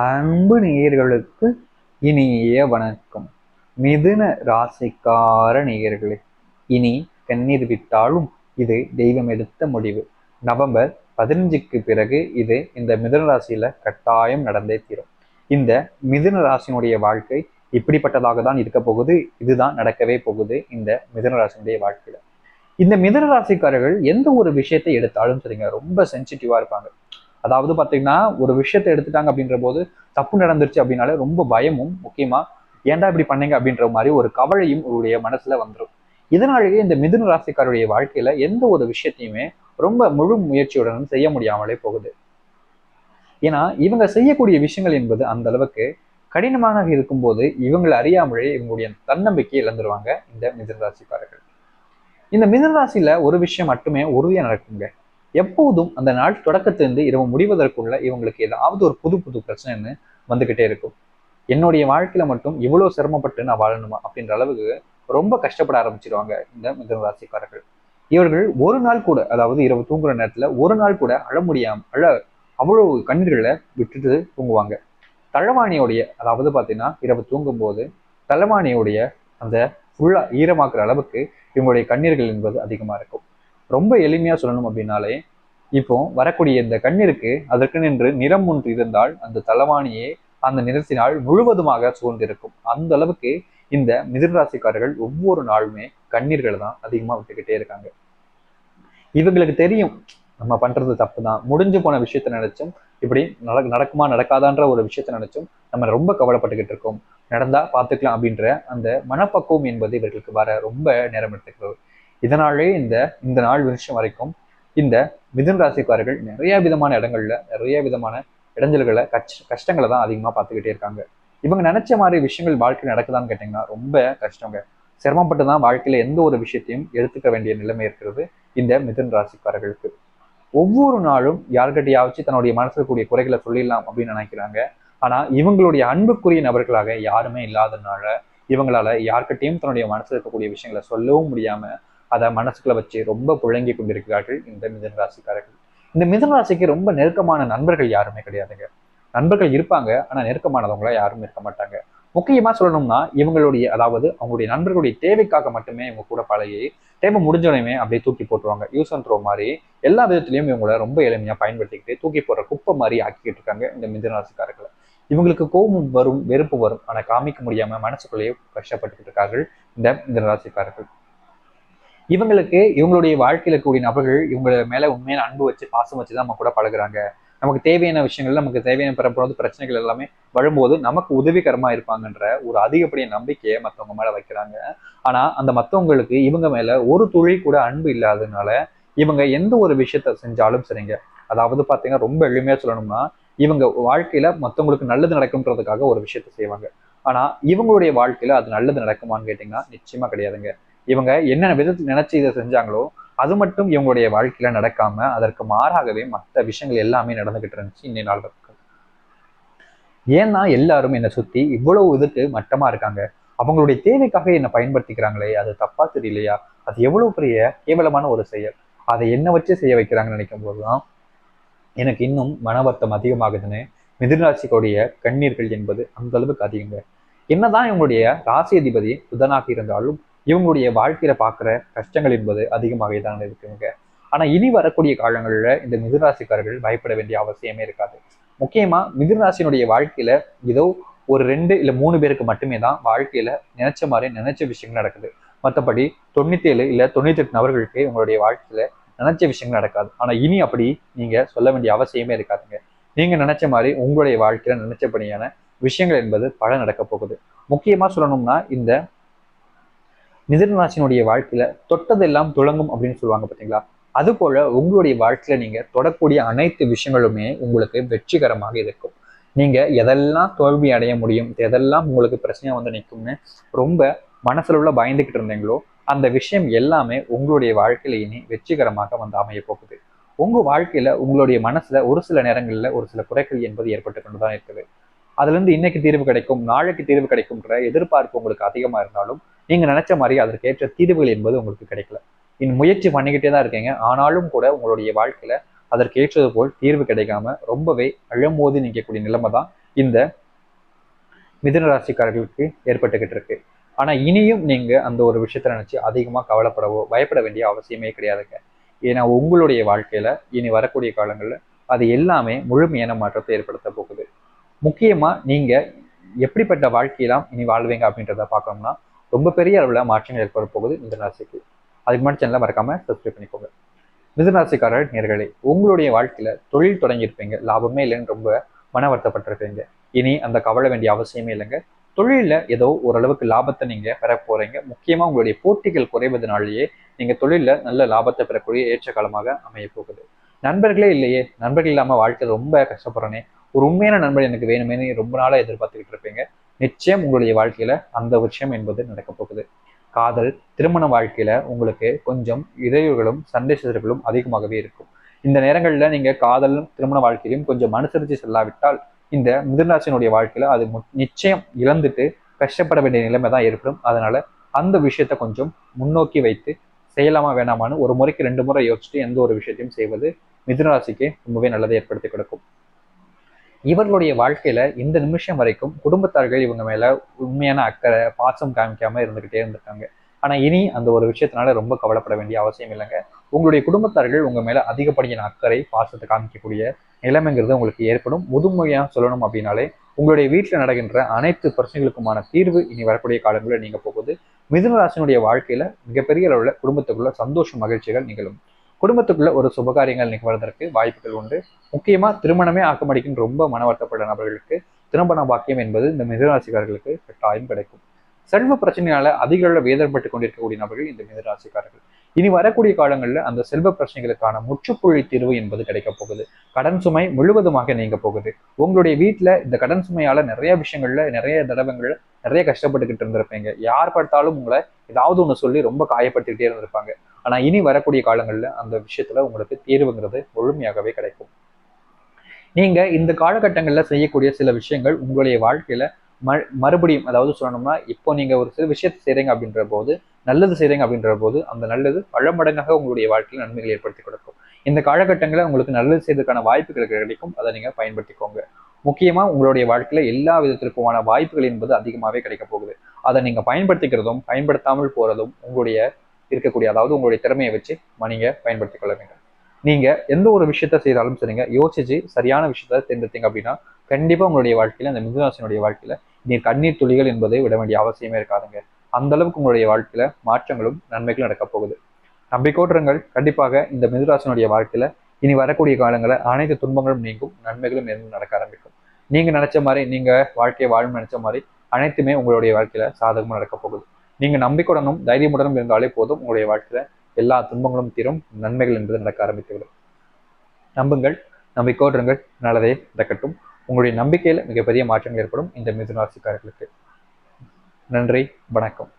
அன்பு நேயர்களுக்கு இனிய வணக்கம். மிதுன ராசிக்கார நேயர்களே இனி கண்ணீர் விட்டாலும் இது தெய்வம் எடுத்த முடிவு. நவம்பர் பதினஞ்சுக்கு பிறகு இது இந்த மிதுன ராசியில கட்டாயம் நடந்தே தீரும். இந்த மிதுன ராசியினுடைய வாழ்க்கை இப்படிப்பட்டதாக தான் இருக்க போகுது இதுதான் நடக்கவே போகுது இந்த மிதுன ராசியினுடைய வாழ்க்கையில. இந்த மிதுன ராசிக்காரர்கள் எந்த ஒரு விஷயத்தை எடுத்தாலும் சரிங்க ரொம்ப சென்சிட்டிவா இருப்பாங்க. அதாவது பார்த்தீங்கன்னா ஒரு விஷயத்தை எடுத்துட்டாங்க அப்படின்ற போது தப்பு நடந்துருச்சு அப்படின்னாலே ரொம்ப பயமும் முக்கியமாக ஏன்டா இப்படி பண்ணீங்க அப்படின்ற மாதிரி ஒரு கவலையும் உங்களுடைய மனசுல வந்துடும் இதனாலேயே இந்த மிதுன ராசிக்காரருடைய வாழ்க்கையில எந்த ஒரு விஷயத்தையுமே ரொம்ப முழு முயற்சியுடனும் செய்ய முடியாமலே போகுது. ஏன்னா இவங்க செய்யக்கூடிய விஷயங்கள் என்பது அந்த அளவுக்கு கடினமாக இருக்கும்போது இவங்களை அறியாமலே இவங்களுடைய தன்னம்பிக்கையை இழந்துருவாங்க இந்த மிதுன ராசிக்காரர்கள். இந்த மிதுன ராசியில ஒரு விஷயம் மட்டுமே உறுதியாக நடக்குங்க. எப்போதும் அந்த நாள் தொடக்கத்திலிருந்து இரவு முடிவதற்குள்ள இவங்களுக்கு ஏதாவது ஒரு புது புது பிரச்சனைன்னு வந்துகிட்டே இருக்கும். என்னுடைய வாழ்க்கையில மட்டும் இவ்வளோ சிரமப்பட்டு நான் வாழணுமா அப்படின்ற அளவுக்கு ரொம்ப கஷ்டப்பட ஆரம்பிச்சிருவாங்க இந்த மிதனராசிக்காரர்கள். இவர்கள் ஒரு நாள் கூட அதாவது இரவு தூங்குற நேரத்துல ஒரு நாள் கூட அழ முடியாம அழ அவ்வளவு கண்ணீர்களை விட்டுட்டு தூங்குவாங்க. தளவாணியோடைய அதாவது பார்த்தீங்கன்னா இரவு தூங்கும்போது தளவாணியோடைய அந்த ஃபுல்லாக ஈரமாக்குற அளவுக்கு இவங்களுடைய கண்ணீர்கள் என்பது அதிகமாக இருக்கும். ரொம்ப எளிமையா சொல்லணும் அப்படின்னாலே இப்போ வரக்கூடிய இந்த கண்ணீருக்கு அதற்கு நின்று நிறம் ஒன்று இருந்தால் அந்த தலவாணியே அந்த நிறத்தினால் முழுவதுமாக சூழ்ந்திருக்கும். அந்த அளவுக்கு இந்த மிதிராசிக்காரர்கள் ஒவ்வொரு நாளுமே கண்ணீர்களை தான் அதிகமா விட்டுக்கிட்டே இருக்காங்க. இவங்களுக்கு தெரியும் நம்ம பண்றது தப்பு தான் முடிஞ்சு போன விஷயத்த நினைச்சும் இப்படி நட நடக்குமா நடக்காதான்ற ஒரு விஷயத்த நினைச்சும் நம்ம ரொம்ப கவலைப்பட்டுக்கிட்டு இருக்கோம். நடந்தா பார்த்துக்கலாம் அப்படின்ற அந்த மனப்பக்குவம் என்பது இவர்களுக்கு வர ரொம்ப நேரம் எடுத்துக்கிறது. இதனாலே இந்த இந்த நாள் வருஷம் வரைக்கும் இந்த மிதுன் ராசிக்காரர்கள் நிறைய விதமான இடங்கள்ல நிறைய விதமான இடைஞ்சல்களை கஷ் கஷ்டங்களை தான் அதிகமாக பார்த்துக்கிட்டே இருக்காங்க. இவங்க நினைச்ச மாதிரி விஷயங்கள் வாழ்க்கை நடக்குதான்னு கேட்டிங்கன்னா ரொம்ப கஷ்டங்க. சிரமப்பட்டு தான் வாழ்க்கையில் எந்த ஒரு விஷயத்தையும் எடுத்துக்க வேண்டிய நிலைமை இருக்கிறது இந்த மிதுன் ராசிக்காரர்களுக்கு. ஒவ்வொரு நாளும் யார்கிட்டயாச்சும் தன்னுடைய மனசில் கூடிய குறைகளை சொல்லிடலாம் அப்படின்னு நினைக்கிறாங்க. ஆனால் இவங்களுடைய அன்புக்குரிய நபர்களாக யாருமே இல்லாதனால இவங்களால யார்கிட்டையும் தன்னுடைய மனசில் இருக்கக்கூடிய விஷயங்களை சொல்லவும் முடியாமல் அதை மனசுக்குள்ள வச்சு ரொம்ப புழங்கி கொண்டிருக்கிறார்கள் இந்த மிதன ராசிக்காரர்கள். இந்த மிதன ராசிக்கு ரொம்ப நெருக்கமான நண்பர்கள் யாருமே கிடையாதுங்க. நண்பர்கள் இருப்பாங்க ஆனா நெருக்கமானவங்களா யாரும் இருக்க மாட்டாங்க. முக்கியமா சொல்லணும்னா இவங்களுடைய அதாவது அவங்களுடைய நண்பர்களுடைய தேவைக்காக மட்டுமே இவங்க கூட பழகி தேவை முடிஞ்சோடனே அப்படியே தூக்கி போட்டுருவாங்க. யூஸ் அண்ட் த்ரோ மாதிரி எல்லா விதத்திலையும் இவங்கள ரொம்ப எளிமையா பயன்படுத்திக்கிட்டு தூக்கி போடுற குப்பை மாதிரி ஆக்கிக்கிட்டு இருக்காங்க இந்த மிதன ராசிக்காரர்களை. இவங்களுக்கு கோபம் வரும் வெறுப்பு வரும் ஆனா காமிக்க முடியாம மனசுக்குள்ளேயே கஷ்டப்பட்டுக்கிட்டு இருக்கார்கள் இந்த மிதன ராசிக்காரர்கள். இவங்களுக்கு இவங்களுடைய வாழ்க்கையில் கூடிய நபர்கள் இவங்க மேல உண்மையான அன்பு வச்சு பாசம் வச்சு தான் நம்ம கூட பழகுறாங்க. நமக்கு தேவையான விஷயங்கள் நமக்கு தேவையான பிறப்போது பிரச்சனைகள் எல்லாமே வரும்போது நமக்கு உதவிகரமா இருப்பாங்கன்ற ஒரு அதிகப்படிய நம்பிக்கையை மற்றவங்க மேல வைக்கிறாங்க. ஆனா அந்த மற்றவங்களுக்கு இவங்க மேல ஒரு துளி கூட அன்பு இல்லாததுனால இவங்க எந்த ஒரு விஷயத்த செஞ்சாலும் சரிங்க. அதாவது பாத்தீங்கன்னா ரொம்ப எளிமையா சொல்லணும்னா இவங்க வாழ்க்கையில மற்றவங்களுக்கு நல்லது நடக்கும்ன்றதுக்காக ஒரு விஷயத்த செய்வாங்க. ஆனா இவங்களுடைய வாழ்க்கையில அது நல்லது நடக்குமான்னு கேட்டீங்கன்னா நிச்சயமா கிடையாதுங்க. இவங்க என்ன விதத்தில் நினைச்சு இதை செஞ்சாங்களோ அது மட்டும் இவங்களுடைய வாழ்க்கையில நடக்காம அதற்கு மாறாகவே மற்ற விஷயங்கள் எல்லாமே நடந்துகிட்டு இருந்துச்சு இன்னை நாள் வரைக்கும். ஏன்னா எல்லாரும் என்னை சுத்தி இவ்வளவு இதுக்கு மட்டமா இருக்காங்க. அவங்களுடைய தேவைக்காக என்னை பயன்படுத்திக்கிறாங்களே அது தப்பா தெரியலையா? அது எவ்வளவு பெரிய கேவலமான ஒரு செயல். அதை என்ன வச்சு செய்ய வைக்கிறாங்கன்னு நினைக்கும் போதுதான் எனக்கு இன்னும் மன வருத்தம் அதிகமாகுதுன்னு மிதுனராசிகளுடைய கண்ணீர்கள் என்பது அந்த அளவுக்கு அதிகங்க. என்னதான் இவங்களுடைய ராசி அதிபதி புதனாக இருந்தாலும் இவங்களுடைய வாழ்க்கையில பார்க்குற கஷ்டங்கள் என்பது அதிகமாகவே தான் இருக்குங்க. ஆனா இனி வரக்கூடிய காலங்களில் இந்த மிதுராசிக்காரர்கள் பயப்பட வேண்டிய அவசியமே இருக்காது. முக்கியமா மிதுராசினுடைய வாழ்க்கையில ஏதோ ஒரு ரெண்டு இல்லை மூணு பேருக்கு மட்டுமே தான் வாழ்க்கையில நினைச்ச மாதிரி நினைச்ச விஷயங்கள் நடக்குது. மற்றபடி தொண்ணூத்தி ஏழு இல்லை தொண்ணூத்தி எட்டு நபர்களுக்கு உங்களுடைய வாழ்க்கையில நினைச்ச விஷயங்கள் நடக்காது. ஆனா இனி அப்படி நீங்க சொல்ல வேண்டிய அவசியமே இருக்காதுங்க. நீங்க நினைச்ச மாதிரி உங்களுடைய வாழ்க்கையில நினைச்சபடியான விஷயங்கள் என்பது பல நடக்க போகுது. முக்கியமா சொல்லணும்னா இந்த மிதனராசினுடைய வாழ்க்கையில தொட்டதெல்லாம் துளங்கும் அப்படின்னு சொல்லுவாங்க பார்த்தீங்களா அது போல உங்களுடைய வாழ்க்கையில நீங்க தொடக்கூடிய அனைத்து விஷயங்களுமே உங்களுக்கு வெற்றிகரமாக இருக்கும். நீங்க எதெல்லாம் தோல்வி அடைய முடியும் எதெல்லாம் உங்களுக்கு பிரச்சனையா வந்து நிற்கும்னு ரொம்ப மனசுல உள்ள பயந்துகிட்டு இருந்தீங்களோ அந்த விஷயம் எல்லாமே உங்களுடைய வாழ்க்கையில இனி வெற்றிகரமாக வந்து அமைய போகுது. உங்க வாழ்க்கையில உங்களுடைய மனசுல ஒரு சில நேரங்கள்ல ஒரு சில குறைகள் என்பது ஏற்பட்டு கொண்டுதான் இருக்குது. அதுல இருந்து இன்னைக்கு தீர்வு கிடைக்கும் நாளைக்கு தீர்வு கிடைக்கும்ன்ற எதிர்பார்ப்பு உங்களுக்கு அதிகமா இருந்தாலும் நீங்க நினைச்ச மாதிரி அதற்கேற்ற தீர்வுகள் என்பது உங்களுக்கு கிடைக்கல. இன் முயற்சி பண்ணிக்கிட்டே தான் இருக்கீங்க. ஆனாலும் கூட உங்களுடைய வாழ்க்கையில அதற்கு ஏற்றது போல் தீர்வு கிடைக்காம ரொம்பவே அழும்போது நிற்கக்கூடிய நிலைமை தான் இந்த மிதுன ராசிக்காரர்களுக்கு ஏற்பட்டுக்கிட்டு இருக்கு. ஆனா இனியும் நீங்க அந்த ஒரு விஷயத்த நினைச்சு அதிகமா கவலைப்படவோ பயப்பட வேண்டிய அவசியமே கிடையாதுங்க. ஏன்னா உங்களுடைய வாழ்க்கையில இனி வரக்கூடிய காலங்கள்ல அது எல்லாமே முழுமையான மாற்றத்தை ஏற்படுத்த போகுது. முக்கியமா நீங்க எப்படிப்பட்ட வாழ்க்கையெல்லாம் இனி வாழ்வீங்க அப்படின்றத பார்க்கணும்னா ரொம்ப பெரிய அளவில் மாற்றங்கள் ஏற்பட போகுது மிதுன ராசிக்கு. அதுக்கு முன்னாடி சேனலை மறக்காம சப்ஸ்கிரைப் பண்ணிக்கோங்க. மிதுன நேர்களை நேர்களே உங்களுடைய வாழ்க்கையில தொழில் தொடங்கியிருப்பீங்க. லாபமே இல்லைன்னு ரொம்ப மன வருத்தப்பட்டிருப்பீங்க இனி அந்த கவலை வேண்டிய அவசியமே இல்லைங்க. தொழிலில் ஏதோ ஓரளவுக்கு லாபத்தை நீங்கள் பெற போகிறீங்க முக்கியமாக உங்களுடைய போட்டிகள் குறைவதனாலேயே நீங்கள் தொழிலில் நல்ல லாபத்தை பெறக்கூடிய ஏற்ற காலமாக அமைய போகுது. நண்பர்களே இல்லையே நண்பர்கள் இல்லாமல் வாழ்க்கை ரொம்ப கஷ்டப்படுறேனே. ஒரு உண்மையான நண்பர் எனக்கு வேணுமேனு ரொம்ப நாளாக எதிர்பார்த்துக்கிட்டு இருப்பீங்க. நிச்சயம் உங்களுடைய வாழ்க்கையில அந்த விஷயம் என்பது நடக்க போகுது. காதல் திருமண வாழ்க்கையில உங்களுக்கு கொஞ்சம் இடையூறுகளும் சண்டை சிதறுகளும் அதிகமாகவே இருக்கும். இந்த நேரங்களில் நீங்க காதலும் திருமண வாழ்க்கையிலும் கொஞ்சம் அனுசரித்து செல்லாவிட்டால் இந்த மிதுனராசினுடைய வாழ்க்கையில அது மு- நிச்சயம் இழந்துட்டு கஷ்டப்பட வேண்டிய நிலைமை தான் ஏற்படும். அதனால அந்த விஷயத்த கொஞ்சம் முன்னோக்கி வைத்து செய்யலாமா வேணாமான்னு ஒரு முறைக்கு ரெண்டு முறை யோசிச்சுட்டு எந்த ஒரு விஷயத்தையும் செய்வது மிதுனராசிக்கு ரொம்பவே நல்லதை ஏற்படுத்தி கொடுக்கும். இவர்களுடைய வாழ்க்கையில இந்த நிமிஷம் வரைக்கும் குடும்பத்தார்கள் இவங்க மேல உண்மையான அக்கறை பாசம் காமிக்காம இருந்துகிட்டே இருந்திருக்காங்க. ஆனா இனி அந்த ஒரு விஷயத்தினால ரொம்ப கவலைப்பட வேண்டிய அவசியம் இல்லைங்க. உங்களுடைய குடும்பத்தார்கள் உங்க மேல அதிகப்படியான அக்கறை பாசத்தை காமிக்கக்கூடிய நிலைமைங்கிறது உங்களுக்கு ஏற்படும். முதுமையா சொல்லணும் அப்படின்னாலே உங்களுடைய வீட்டில் நடக்கின்ற அனைத்து பிரச்சனைகளுக்குமான தீர்வு இனி வரக்கூடிய காலங்களில் நீங்க போகுது. மிதுனராசினுடைய வாழ்க்கையில மிகப்பெரிய அளவில் குடும்பத்துக்குள்ள சந்தோஷ மகிழ்ச்சிகள் நிகழும். குடும்பத்துக்குள்ள ஒரு சுபகாரியங்கள் நிகழ்வதற்கு வாய்ப்புகள் உண்டு. முக்கியமா திருமணமே ஆக்கமடிக்கின்ற ரொம்ப மன வருத்தப்பட்ட நபர்களுக்கு திருமண பாக்கியம் என்பது இந்த மிதராசிக்காரர்களுக்கு கட்டாயம் கிடைக்கும். செல்வ பிரச்சனையால அதிக அளவில் வேதனைப்பட்டு கொண்டிருக்கக்கூடிய நபர்கள் இந்த மிதராசிக்காரர்கள் இனி வரக்கூடிய காலங்களில் அந்த செல்வ பிரச்சனைகளுக்கான முற்றுப்புள்ளி தீர்வு என்பது கிடைக்க போகுது. கடன் சுமை முழுவதுமாக நீங்க போகுது. உங்களுடைய வீட்டில் இந்த கடன் சுமையால நிறைய விஷயங்கள்ல நிறைய தடவைகள் நிறைய கஷ்டப்பட்டுக்கிட்டு இருந்திருப்பீங்க. யார் பார்த்தாலும் உங்களை ஏதாவது ஒன்று சொல்லி ரொம்ப காயப்பட்டுக்கிட்டே இருந்திருப்பாங்க. ஆனா இனி வரக்கூடிய காலங்களில் அந்த விஷயத்துல உங்களுக்கு தீர்வுங்கிறது முழுமையாகவே கிடைக்கும். நீங்க இந்த காலகட்டங்களில் செய்யக்கூடிய சில விஷயங்கள் உங்களுடைய வாழ்க்கையில ம மறுபடியும் அதாவது சொல்லணும்னா இப்போ நீங்க ஒரு சில விஷயத்தை செய்றீங்க அப்படின்ற போது நல்லது செய்கிறீங்க அப்படின்ற போது அந்த நல்லது பல மடங்காக உங்களுடைய வாழ்க்கையில் நன்மைகள் ஏற்படுத்தி கொடுக்கும். இந்த காலகட்டங்களில் உங்களுக்கு நல்லது செய்வதற்கான வாய்ப்புகள் கிடைக்கும். அதை நீங்க பயன்படுத்திக்கோங்க. முக்கியமா உங்களுடைய வாழ்க்கையில எல்லா விதத்திற்குமான வாய்ப்புகள் என்பது அதிகமாகவே கிடைக்க போகுது. அதை நீங்க பயன்படுத்திக்கிறதும் பயன்படுத்தாமல் போறதும் உங்களுடைய இருக்கக்கூடிய அதாவது உங்களுடைய திறமையை வச்சு நீங்கள் பயன்படுத்திக் கொள்ள வேண்டும். நீங்க எந்த ஒரு விஷயத்த செய்தாலும் சரிங்க யோசிச்சு சரியான விஷயத்த தேர்ந்தெடுத்தீங்க அப்படின்னா கண்டிப்பா உங்களுடைய வாழ்க்கையில அந்த மிதுராசினுடைய வாழ்க்கையில நீர் கண்ணீர் துளிகள் என்பதை விட வேண்டிய அவசியமே இருக்காதுங்க. அந்த அளவுக்கு உங்களுடைய வாழ்க்கையில மாற்றங்களும் நன்மைகளும் நடக்கப் போகுது. நம்பிக்கோட்டுறங்கள் கண்டிப்பாக இந்த மிதுராசினுடைய வாழ்க்கையில இனி வரக்கூடிய காலங்களில் அனைத்து துன்பங்களும் நீங்கும் நன்மைகளும் எதுவும் நடக்க ஆரம்பிக்கும். நீங்க நினைச்ச மாதிரி நீங்க வாழ்க்கையை வாழும் நினைச்ச மாதிரி அனைத்துமே உங்களுடைய வாழ்க்கையில சாதகமாக நடக்கப் போகுது. நீங்க நம்பிக்கையுடனும் தைரியமுடனும் இருந்தாலே போதும். உங்களுடைய வாழ்க்கையில எல்லா துன்பங்களும் தீரும். நன்மைகள் என்பது நடக்க ஆரம்பித்துவிடும். நம்புங்கள் நம்பிக்கோடுங்கள் நல்லதே நடக்கட்டும். உங்களுடைய நம்பிக்கையில மிகப்பெரிய மாற்றங்கள் ஏற்படும். இந்த மிதுனராசிக்காரர்களுக்கு நன்றி வணக்கம்.